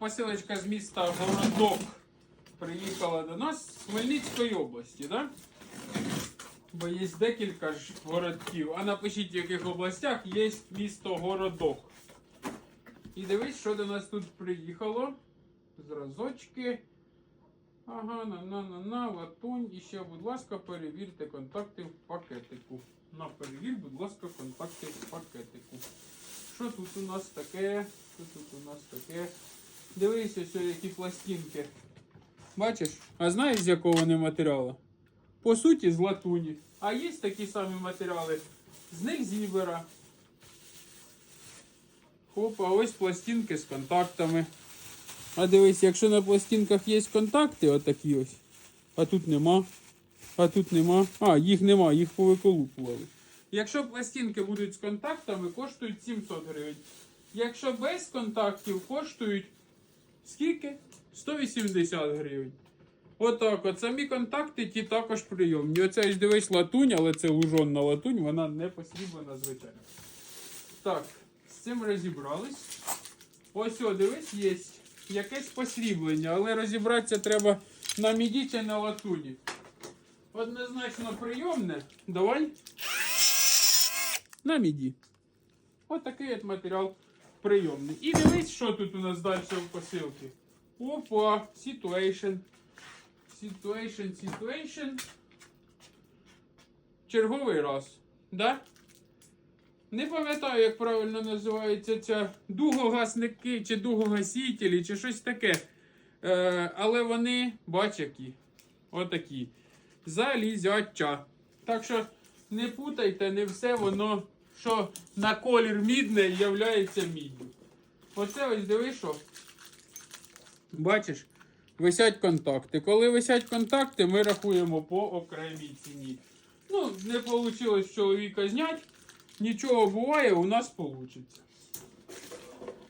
Посилочка з міста Городок приїхала до нас з Хмельницької області, да? Бо є декілька ж городків. А напишіть, в яких областях є місто Городок. І дивись, що до нас тут приїхало. Зразочки. Ага, на на на на латунь. І ще, будь ласка, перевірте контакти в пакетику. На перевір, будь ласка, контакти в пакетику. Що тут у нас таке? Що тут у нас таке? Дивись ось які пластинки. Бачиш? А знаєш з якого вони матеріалу? По суті, з латуні. А є такі самі матеріали. З них зібера. Хопа, ось пластинки з контактами. А дивись, якщо на пластинках є контакти, отакі ось. А тут нема. А тут нема. А, їх нема, їх повиколупували. Якщо пластинки будуть з контактами, коштують 700 гривень. Якщо без контактів, коштують скільки? 180 гривень. Отак, от самі контакти ті також прийомні. Оце ось дивись латунь, але це лужонна латунь, вона не посріблена, звичайно. Так, з цим розібрались. Ось, о, дивись, є якесь посріблення, але розібратися треба на міді чи на латуні. Однозначно прийомне. Давай. На міді. Ось такий от матеріал прийомний. І дивись, що тут у нас далі в посилці. Опа, situation. Situation, situation. Черговий раз. Да? Не пам'ятаю, як правильно називається ця дугогасники чи дугогасителі, чи щось таке. Е, але вони, бач які. Отакі. Залізяча. Так що не путайте, не все воно, що на колір мідне, являється міддю. Оце ось диви, що. Бачиш, висять контакти. Коли висять контакти, ми рахуємо по окремій ціні. Ну, не вийшло чоловіка зняти. Нічого буває, у нас вийде.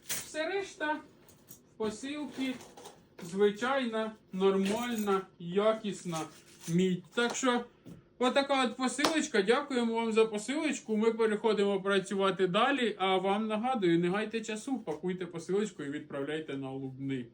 Все решта посилки звичайна, нормальна, якісна мідь. Так що, отака от посилочка. Дякуємо вам за посилочку. Ми переходимо працювати далі. А вам нагадую, не гайте часу, пакуйте посилочку і відправляйте на Лубни.